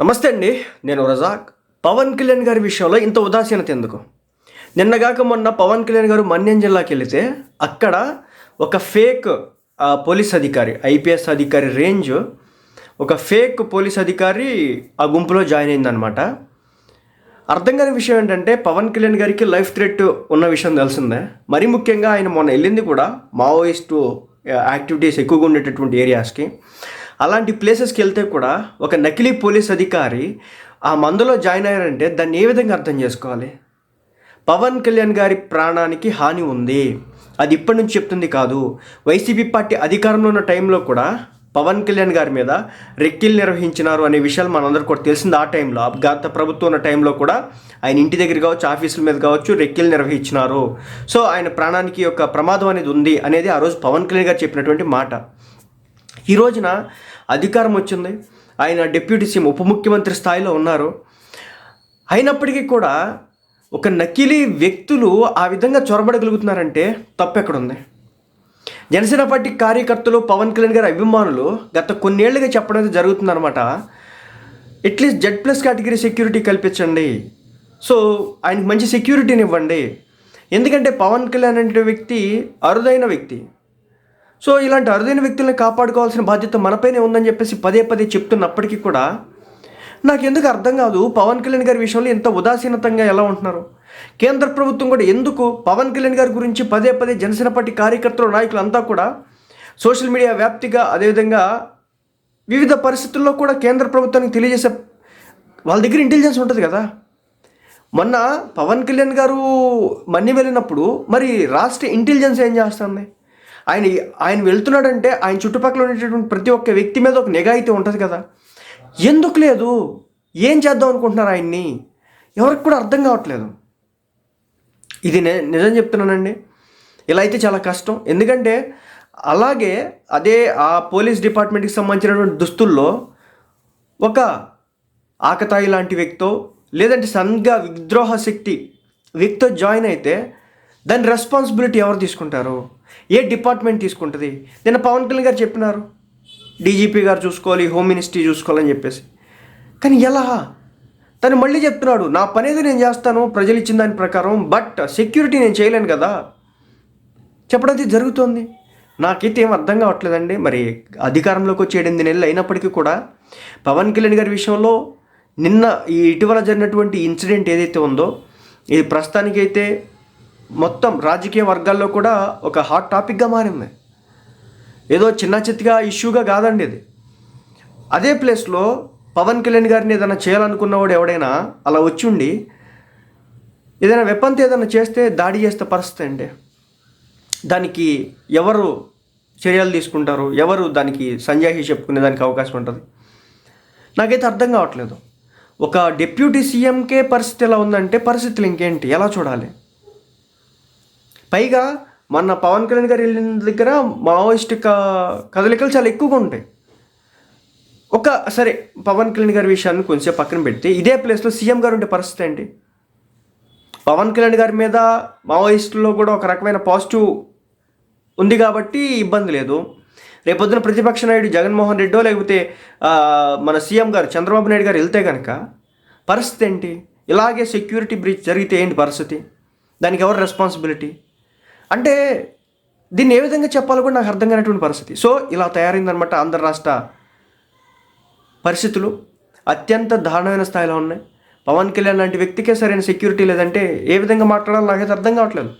నమస్తే అండి నేను రజాక్. పవన్ కళ్యాణ్ గారి విషయంలో ఇంత ఉదాసీనత ఎందుకు? నిన్నగాక మొన్న పవన్ కళ్యాణ్ గారు మన్యం జిల్లాకి వెళితే అక్కడ ఒక ఫేక్ పోలీస్ అధికారి ఐపీఎస్ అధికారి రేంజ్ ఒక ఫేక్ పోలీస్ అధికారి ఆ గుంపులో జాయిన్ అయిందనమాట అర్థం కాని విషయం ఏంటంటే పవన్ కళ్యాణ్ గారికి లైఫ్ థ్రెట్ ఉన్న విషయం తెలిసిందే. మరీ ముఖ్యంగా ఆయన మొన్న వెళ్ళింది కూడా మావోయిస్టు యాక్టివిటీస్ ఎక్కువగా ఉండేటటువంటి ఏరియాస్కి. అలాంటి ప్లేసెస్కి వెళ్తే కూడా ఒక నకిలీ పోలీస్ అధికారి ఆ మందులో జాయిన్ అయ్యారంటే దాన్ని ఏ విధంగా అర్థం చేసుకోవాలి? పవన్ కళ్యాణ్ గారి ప్రాణానికి హాని ఉంది. అది ఇప్పటి నుంచి చెప్తుంది కాదు. వైసీపీ పార్టీ అధికారంలో ఉన్న టైంలో కూడా పవన్ కళ్యాణ్ గారి మీద రెక్కిలు నిర్వహించినారు అనే విషయాలు మనందరికీ కూడా తెలిసింది ఆ టైంలో. గత ప్రభుత్వం ఉన్న టైంలో కూడా ఆయన ఇంటి దగ్గర కావచ్చు ఆఫీసుల మీద కావచ్చు రెక్కిలు నిర్వహించినారు. సో ఆయన ప్రాణానికి ఒక ప్రమాదం అనేది ఉంది అనేది ఆ రోజు పవన్ కళ్యాణ్ గారు చెప్పినటువంటి మాట. ఈ రోజున అధికారం వచ్చింది. ఆయన డిప్యూటీ సీఎం ఉప ముఖ్యమంత్రి స్థాయిలో ఉన్నారు. అయినప్పటికీ కూడా ఒక నకిలీ వ్యక్తులు ఆ విధంగా చొరబడగలుగుతున్నారంటే తప్పెక్కడుంది. జనసేన పార్టీ కార్యకర్తలు పవన్ కళ్యాణ్ గారి అభిమానులు గత కొన్నేళ్ళుగా చెప్పడం అయితే జరుగుతుందన్నమాట. At least Z plus category security కల్పించండి. సో ఆయనకి మంచి సెక్యూరిటీని ఇవ్వండి ఎందుకంటే పవన్ కళ్యాణ్ అనే వ్యక్తి అరుదైన వ్యక్తి. సో ఇలాంటి అరుదైన వ్యక్తులను కాపాడుకోవాల్సిన బాధ్యత మనపైనే ఉందని చెప్పేసి పదే పదే చెప్తున్నప్పటికీ కూడా నాకు ఎందుకు అర్థం కాదు పవన్ కళ్యాణ్ గారి విషయంలో ఇంత ఉదాసీనతంగా ఎలా ఉంటున్నారు? కేంద్ర ప్రభుత్వం కూడా ఎందుకు పవన్ కళ్యాణ్ గారి గురించి పదే పదే జనసేన పార్టీ కార్యకర్తలు నాయకులు అంతా కూడా సోషల్ మీడియా వ్యాప్తిగా అదేవిధంగా వివిధ పరిస్థితుల్లో కూడా కేంద్ర ప్రభుత్వానికి తెలియజేసే వాళ్ళ దగ్గర ఇంటెలిజెన్స్ ఉంటుంది కదా. మొన్న పవన్ కళ్యాణ్ గారు మన్ని వెళ్ళినప్పుడు మరి రాష్ట్ర ఇంటెలిజెన్స్ ఏం చేస్తుంది? ఆయన ఆయన వెళ్తున్నాడంటే ఆయన చుట్టుపక్కల ఉండేటటువంటి ప్రతి ఒక్క వ్యక్తి మీద ఒక నిఘా అయితే ఉంటుంది కదా. ఎందుకు లేదు? ఏం చేద్దాం అనుకుంటున్నారు ఆయన్ని? ఎవరికి కూడా అర్థం కావట్లేదు. ఇది నే నిజం చెప్తున్నానండి. ఇలా అయితే చాలా కష్టం. ఎందుకంటే అలాగే అదే ఆ పోలీస్ డిపార్ట్మెంట్కి సంబంధించినటువంటి దుస్తుల్లో ఒక ఆకతాయి లాంటి వ్యక్తో లేదంటే సన్గా విద్రోహ శక్తి వ్యక్తితో జాయిన్ అయితే దాని రెస్పాన్సిబిలిటీ ఎవరు తీసుకుంటారు? ఏ డిపార్ట్మెంట్ తీసుకుంటుంది? నిన్న పవన్ కళ్యాణ్ గారు చెప్పినారు. డీజీపీ గారు చూసుకోవాలి హోమ్ మినిస్ట్రీ చూసుకోవాలని చెప్పేసి. కానీ ఎలా? తను మళ్ళీ చెప్తున్నాడు నా పని ఏదో నేను చేస్తాను ప్రజలు ఇచ్చిన దాని ప్రకారం బట్ సెక్యూరిటీ నేను చేయలేను కదా. చెప్పడం జరుగుతోంది. నాకైతే ఏం అర్థం కావట్లేదండి. మరి అధికారంలోకి వచ్చి ఎనిమిది నెలలు అయినప్పటికీ కూడా పవన్ కళ్యాణ్ గారి విషయంలో నిన్న ఈ ఇటీవల జరిగినటువంటి ఇన్సిడెంట్ ఏదైతే ఉందో ఇది ప్రస్తుతానికైతే మొత్తం రాజకీయ వర్గాల్లో కూడా ఒక హాట్ టాపిక్గా మారింది. ఏదో చిన్న చిత్తిగా ఇష్యూగా కాదండి ఇది. అదే ప్లేస్లో పవన్ కళ్యాణ్ గారిని ఏదైనా చేయాలనుకున్నవాడు ఎవడైనా అలా వచ్చి ఉండి ఏదైనా వెపంత ఏదైనా చేస్తే దాడి చేస్తే పరిస్థితి అండి దానికి ఎవరు చర్యలు తీసుకుంటారు? ఎవరు దానికి సంజాయి చెప్పుకునే దానికి అవకాశం ఉంటుంది? నాకైతే అర్థం కావట్లేదు. ఒక డిప్యూటీ సీఎంకే పరిస్థితి ఎలా ఉందంటే పరిస్థితులు ఇంకేంటి? ఎలా చూడాలి? పైగా మొన్న పవన్ కళ్యాణ్ గారు వెళ్ళిన దగ్గర మావోయిస్ట్ కదలికలు చాలా ఎక్కువగా ఉంటాయి. ఒక సరే పవన్ కళ్యాణ్ గారి విషయాన్ని కొంచెం పక్కన పెడితే ఇదే ప్లేస్లో సీఎం గారు ఉండే పరిస్థితి ఏంటి? పవన్ కళ్యాణ్ గారి మీద మావోయిస్టులో కూడా ఒక రకమైన పాజిటివ్ ఉంది కాబట్టి ఇబ్బంది లేదు. రేపొద్దున ప్రతిపక్ష నాయుడు జగన్మోహన్ రెడ్డో లేకపోతే మన సీఎం గారు చంద్రబాబు నాయుడు గారు వెళ్తే కనుక పరిస్థితి ఏంటి? ఇలాగే సెక్యూరిటీ బ్రీచ్ జరిగితే ఏంటి పరిస్థితి? దానికి ఎవరు రెస్పాన్సిబిలిటీ? అంటే దీన్ని ఏ విధంగా చెప్పాలో కూడా నాకు అర్థం కానటువంటి పరిస్థితి. సో ఇలా తయారైందనమాట ఆంధ్ర రాష్ట్ర పరిస్థితులు. అత్యంత దారుణమైన స్థాయిలో ఉన్నాయి. పవన్ కళ్యాణ్ లాంటి వ్యక్తికే సరైన సెక్యూరిటీ లేదంటే ఏ విధంగా మాట్లాడాలో నాకైతే అర్థం కావట్లేదు.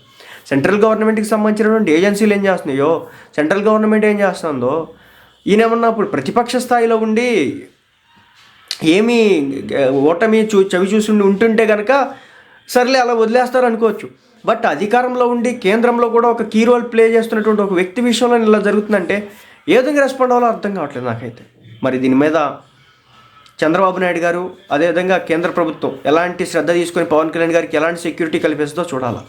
సెంట్రల్ గవర్నమెంట్కి సంబంధించినటువంటి ఏజెన్సీలు ఏం చేస్తున్నాయో? సెంట్రల్ గవర్నమెంట్ ఏం చేస్తుందో? ఈయనేమన్నా ఇప్పుడు ప్రతిపక్ష స్థాయిలో ఉండి ఏమీ ఓటమి చూ చవి చూసి ఉండి ఉంటుంటే కనుక సర్లే అలా వదిలేస్తారు అనుకోవచ్చు. బట్ అధికారంలో ఉండి కేంద్రంలో కూడా ఒక కీ రోల్ ప్లే చేస్తున్నటువంటి ఒక వ్యక్తి విషయంలో ఇలా జరుగుతుందంటే ఏ విధంగా రెస్పాండ్ అవ్వాలో అర్థం కావట్లేదు నాకైతే. మరి దీని మీద చంద్రబాబు నాయుడు గారు అదేవిధంగా కేంద్ర ప్రభుత్వం ఎలాంటి శ్రద్ధ తీసుకొని పవన్ కళ్యాణ్ గారికి ఎలాంటి సెక్యూరిటీ కల్పిస్తుందో చూడాలా.